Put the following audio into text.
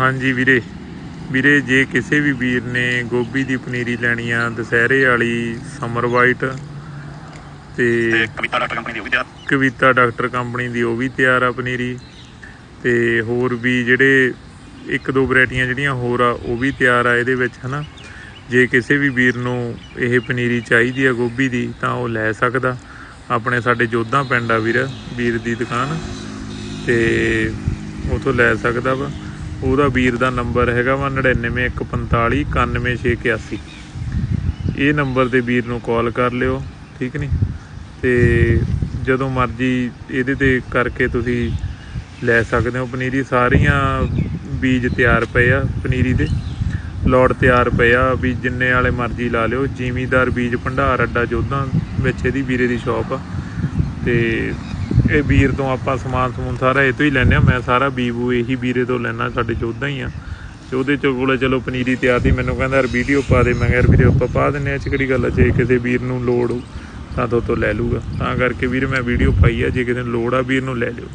ਹਾਂਜੀ ਵੀਰੇ। ਵੀਰੇ ਜੇ ਕਿਸੇ ਵੀ ਵੀਰ ਨੇ ਗੋਭੀ ਦੀ ਪਨੀਰੀ ਲੈਣੀ ਆ ਦਸ਼ਹਿਰੇ ਵਾਲੀ ਸਮਰ ਵਾਈਟ ਤੇ ਤੇ ਕਵਿਤਾ ਡਾਕਟਰ ਕੰਪਨੀ ਦੀ ਉਹ ਵੀ ਤਿਆਰ। ਕਵਿਤਾ ਡਾਕਟਰ ਕੰਪਨੀ ਦੀ ਉਹ ਵੀ ਤਿਆਰ ਆ ਪਨੀਰੀ। ਤੇ ਹੋਰ ਵੀ ਜਿਹੜੇ ਇੱਕ ਦੋ ਵੈਰਾਈਟੀਆਂ ਜਿਹੜੀਆਂ ਹੋਰ ਆ ਉਹ ਵੀ ਤਿਆਰ ਆ ਇਹਦੇ ਵਿੱਚ ਹਨਾ। ਜੇ ਕਿਸੇ ਵੀ ਵੀਰ ਨੂੰ ਇਹ ਪਨੀਰੀ ਚਾਹੀਦੀ ਆ ਗੋਭੀ ਦੀ ਤਾਂ ਉਹ ਲੈ ਸਕਦਾ। ਆਪਣੇ ਸਾਡੇ ਜੋਧਾ ਪਿੰਡ ਆ ਵੀਰ ਵੀਰ ਦੀ ਦੁਕਾਨ। ਤੇ ਉਥੋਂ ਲੈ ਸਕਦਾ ਵਾ। ਉਹਦਾ ਵੀਰ ਦਾ ਨੰਬਰ ਹੈਗਾ ਵਾ 99145 91681 ਇਹ ਨੰਬਰ ਤੇ ਵੀਰ ਨੂੰ ਕਾਲ ਕਰ ਲਿਓ, ਠੀਕ ਨਹੀਂ ਤੇ ਜਦੋਂ ਮਰਜ਼ੀ ਇਹਦੇ ਤੇ ਕਰਕੇ ਤੁਸੀਂ ਲੈ ਸਕਦੇ ਹੋ ਪਨੀਰੀ। ਸਾਰੀਆਂ ਬੀਜ ਤਿਆਰ ਪਏ ਆ ਪਨੀਰੀ ਦੇ। ਲੋਟ ਤਿਆਰ ਪਏ ਆ ਵੀ ਜਿੰਨੇ ਵਾਲੇ ਮਰਜ਼ੀ ਲਾ ਲਿਓ। ਜ਼ਿਮੀਦਾਰ ਬੀਜ ਭੰਡਾਰ ਅੱਡਾ ਜੋਧਾਂ ਵਿੱਚ ਇਹਦੀ ਵੀਰੇ ਦੀ ਸ਼ਾਪ ਆ। ਤੇ ਇਹ ਵੀਰ ਤੋਂ ਆਪਾਂ ਸਮਾਨ ਸਮੂਨ ਸਾਰਾ ਇਹ ਤੋਂ ਹੀ ਲੈਂਦੇ ਆ ਮੈਂ ਸਾਰਾ ਬੀਬੂ ਇਹੀ ਵੀਰੇ ਤੋਂ ਲੈਣਾ ਸਾਡੇ ਜੋਧਾਂ ਹੀ ਆ। ਤੇ ਉਹਦੇ ਚ ਕੋਲੇ ਚਲੋ ਪਨੀਰੀ ਤਿਆਰ ਦੀ ਮੈਨੂੰ ਕਹਿੰਦਾ ਯਾਰ ਵੀਡੀਓ ਪਾ ਦੇ। ਮੈਂ ਕਿਹਾ ਯਾਰ ਵੀਰੇ ਆਪਾਂ ਪਾ ਦਿੰਨੇ ਆ ਚ ਕਿਹੜੀ ਗੱਲ ਆ? ਜੇ ਕਿਸੇ ਵੀਰ ਨੂੰ ਲੋੜ ਹੋ ਤਾਂ ਤੋਂ ਤੋਂ ਲੈ ਲੂਗਾ ਤਾਂ ਕਰਕੇ ਵੀਰ ਮੈਂ ਵੀਡੀਓ ਪਾਈ ਆ, ਜੇ ਕਿਸੇ ਨੂੰ ਲੋੜ ਆ ਵੀਰ ਨੂੰ ਲੈ ਲਿਓ।